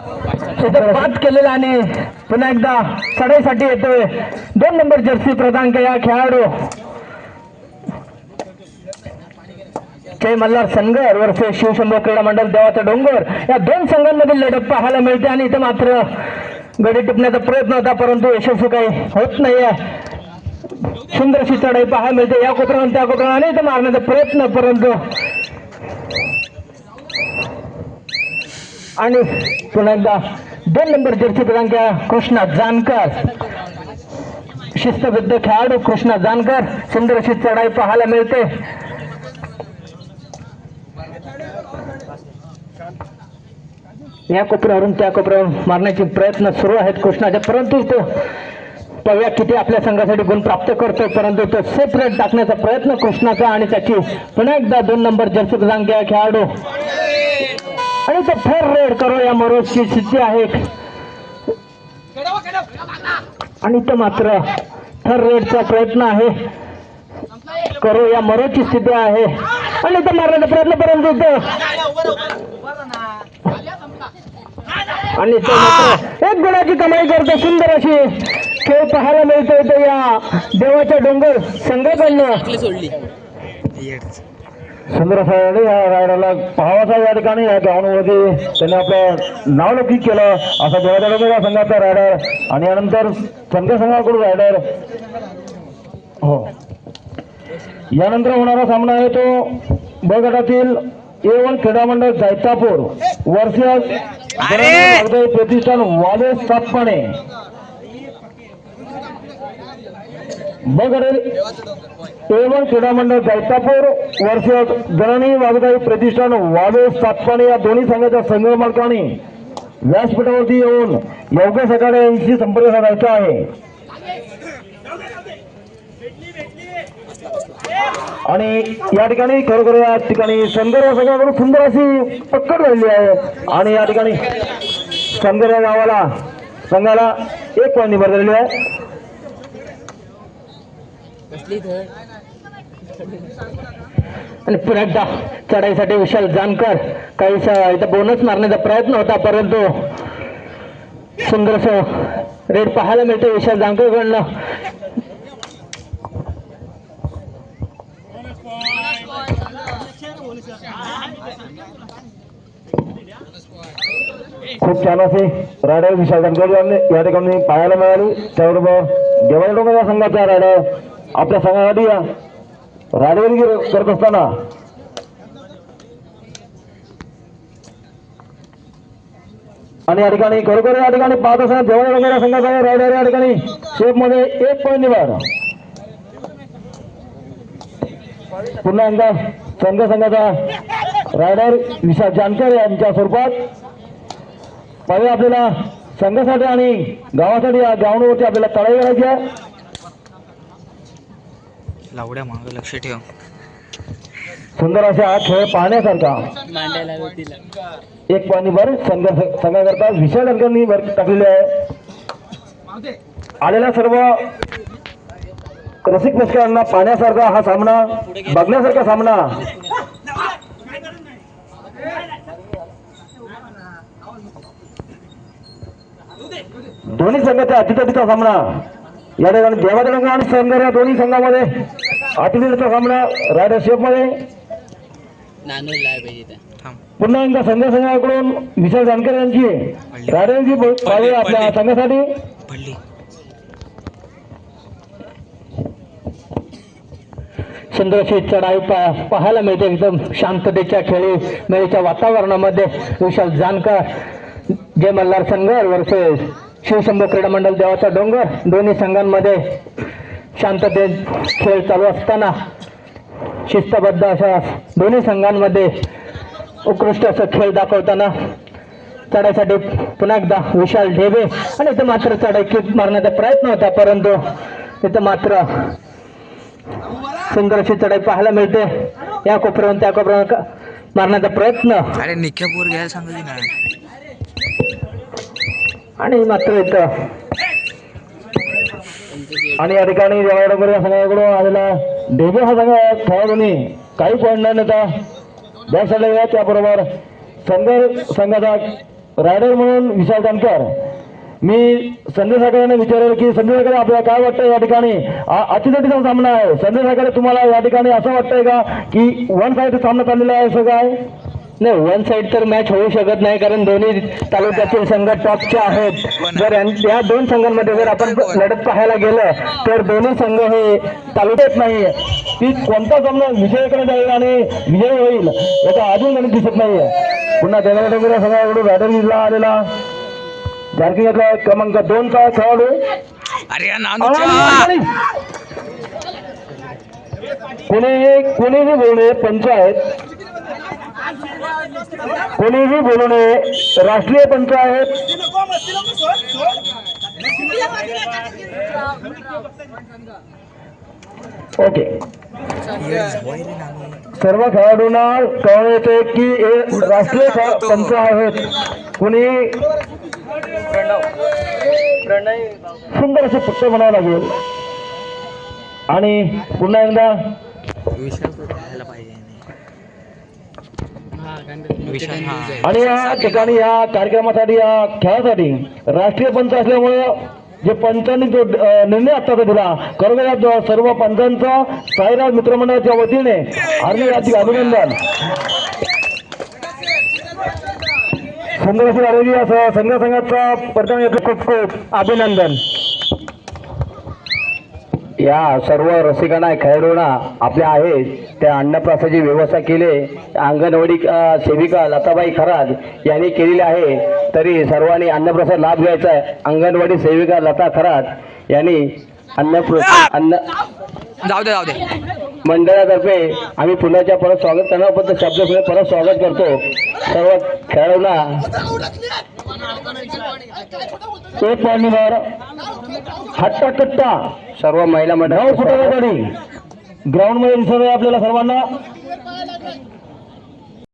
पाच केलेला आणि पुन्हा एकदा चढाईसाठी येतोय. दोन नंबर जर्सी प्रदान या खेळाडू. जय मल्हार संघर वर्षे शिवशंभो क्रीडा मंडळ देवाचा डोंगर. या दोन संघांमधील लढत पाहायला मिळते आणि इथं मात्र गडी टिपण्याचा प्रयत्न होता परंतु यशस्वी काही होत नाहीये. सुंदर अशी चढाई पाहायला मिळते. या कोपऱ्यावर त्या कोपऱ्यावर आणि इथं मारण्याचा प्रयत्न परंतु आणि पुन्हा एकदा दोन नंबर जर्सी क्रमांक कृष्णा जानकर. शिस्तबद्ध खेळाडू कृष्णा जानकर. सुंदर अशी चढाई पाहायला मिळते. या कोपऱ्यावरून त्या कोपऱ्यावर मारण्याचे प्रयत्न सुरू आहेत कृष्णाचे परंतु तो पव्या किती आपल्या संघासाठी गुण प्राप्त करतो परंतु तो सेपरेट टाकण्याचा प्रयत्न कृष्णाचा आणि त्याची पुन्हा एकदा दोन नंबर जर्सी क्रमांक खेळाडू आणि फेर रेड करो या मरोजची स्थिती आहे. आणि तर मात्र थर रेडचा प्रयत्न आहे. करो या मरोजची स्थिती आहे. आणि तर मारण्याचा प्रयत्न परंतु आणि तो मात्र एक गुणाची कमाई करतो सुंदर अशी खेळ पाहायला मिळतो या देवाच्या डोंगर संघाकडनं. सुंदर असा रायडर या रायडरला पाहावाचा या ठिकाणी. या ग्राउंडमध्ये त्याने आपलं नाव लौकिक केलं. असा या संघाचा रायडर आणि यानंतर संघ संघाकडून रायडर. हो. यानंतर होणारा सामना आहे तो ब गटातील ए वन क्रीडा मंडळ जैतापूर वर्ष प्रतिष्ठान वाले सातपाणे ब गटातील ए क्रीडा मंडळ जैतापूर वर्ष जननी वाघदाई प्रतिष्ठान वाले सातपाणे या दोन्ही संघाच्या संघ मालकांनी व्यासपीठावरती येऊन योग्य सकाळे यांशी संपर्क साधायचा आहे. आणि या ठिकाणी खरोखर या ठिकाणी संदर सगळ्याकडून सुंदर अशी पक्कड झालेली आहे. आणि या ठिकाणी संदर या गावाला संघाला एक पॉईंट निभर झालेली आहे. आणि पुन्हा एकदा चढाईसाठी विशाल जानकर काही स- इथं बोनस मारण्याचा प्रयत्न होता परंतु सुंदरस रेड पाहायला मिळते विशाल जानकरकडनं. खूप छान असे रायडर विशाल जानकर यांनी या ठिकाणी पाहायला मिळाली. त्याबरोबर देवाच्या डोंगर या संघाचा रायडर आपल्या संघासाठी या रायडरगिरी करत असताना. आणि या ठिकाणी खरोखर या ठिकाणी पाहत असताना देवाच्या वगैरे संघाचा रायडर या ठिकाणी. शेपमध्ये एक पॉईंट निवड. पुन्हा एकदा संघ संघाचा रायडर विशा जानकर यांच्या स्वरूपात. पहिले आपल्याला संघासाठी आणि गावासाठी या ग्राउंडवरती आपल्याला तळाई करायची आहे. लावड्या मागं लक्ष ठेव. सुंदर असा हा खेळ पाहण्यासारखा एक पाणी भर संघ संघाकरता विशाल अंकांनी भर टाकलेली आहे. आलेल्या सर्व रसिक प्रेक्षकांना पाहण्यासारखा हा सामना बघण्यासारखा सामना. दोन्ही संघाचा अतिथीचा सामना. या ठिकाणी देवाचा रंग आणि संघ या दोन्ही संघामध्ये अतिथीचा सामना रायडर शेफमध्ये थांब पुन्हा एकदा संघ संघाकडून विशाल जानकर यांची रायडरची पाहिजे आपल्या संघासाठी. चढाई पा- पाहायला मिळते एकदम शांततेच्या खेळी मेळीच्या वातावरणामध्ये. विशाल जानकर जय मल्हार संघर वर्सेस. शिवशंभू क्रीडा मंडळ देवाचा डोंगर. दोन्ही संघांमध्ये शांततेत खेळ चालू असताना शिस्तबद्ध अशा दोन्ही संघांमध्ये उत्कृष्ट असं खेळ दाखवताना चढाईसाठी पुन्हा एकदा विशाल ढेबे आणि इथं मात्र चढाई किक मारण्याचा प्रयत्न होता परंतु इथं मात्र सुंदर अशी चढाई पाहायला मिळते. या कोपऱ्यावरून त्या कोपऱ्यावर मारण्याचा प्रयत्न. अरे निख्यापूर घ्यायला सांगितलं आणि मात्र इथं. आणि या ठिकाणी देवाडोबर संघाकडून आलेला डेबे हा संघ खेळाडूंनी काही पॉईंट न नेता. बॅक साईडला या त्याबरोबर संघ संघाचा रायडर म्हणून विशाल जानकर. मी संजय साखरेने विचारेल की संजय साखरे आपल्याला काय वाटतं या ठिकाणी? आ- सामना आहे. संजय सागर तुम्हाला या ठिकाणी असं वाटतंय का की वन साईडचा सामना चाललेला आहे असं काय नाही वन साइड तर मॅच होऊ शकत नाही कारण दोन्ही तालुक्यातील संघ टॉपचे आहेत. जर यां- दोन संघांमध्ये जर आपण लढत पाहायला गेलं तर दोन्ही संघ हे तालुक्यात नाही की कोणता सामना विजयाकडे जाईल आणि विजय होईल याचा अजून गणित दिसत नाहीये. पुन्हा देवेंद्र संघाकडून रायडर जिल्हा आलेला. झारखंड क्रमांक दोनचा खेळाडू. अरे या आणि- नानूच्या! कोणीही कोणीही बोलू नये पंच आहेत. कोणीही बोलू नये. राष्ट्रीय पंच आहेत. ओके. सर्व खेळाडूंना कळून येते की हे राष्ट्रीय पंच आहेत. कुणी? सुंदर असे पुस्तक म्हणावं लागेल. आणि पुन्हा एकदा विशाल हा. आणि या ठिकाणी या कार्यक्रमासाठी या खेळासाठी राष्ट्रीय पंच असल्यामुळं जे पंचांनी जो निर्णय आत्ताचा दिला खरोखर सर्व पंचांचं साईराज मित्रमंडळाच्या वतीने हार्दिक हार्दिक अभिनंदन. सुंदर अशी झालेली संघ संघाचा प्रथम खूप खूप अभिनंदन. या सर्व रसिकांना खेळाडूंना आपल्या आहेत त्या अन्नप्रसाची व्यवस्था केली. अंगणवाडी सेविका लताबाई खरात यांनी केलेली आहे. तरी सर्वांनी अन्नप्रसाद लाभ घ्यायचा आहे. अंगणवाडी सेविका लता खरात यांनी अन्नप्रसाद अन्न जाऊ दे जाऊ दे. मंडळातर्फे आम्ही पुण्याच्या परत स्वागत करणार पण शब्द परत स्वागत करतो. सर्व खेळाडूंना. एक मान्यवर हट्टा कट्टा. सर्व महिला मंडळ फुटाच्या गाडी. ग्राउंडमध्ये दिसत आहे आपल्याला सर्वांना.